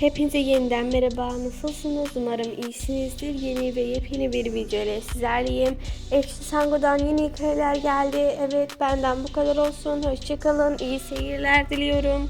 Hepinize yeniden merhaba. Nasılsınız? Umarım iyisinizdir. Yeni ve yepyeni bir video ile sizlerleyim. FC Sango'dan yeni hikayeler geldi. Evet benden bu kadar olsun. Hoşçakalın. İyi seyirler diliyorum.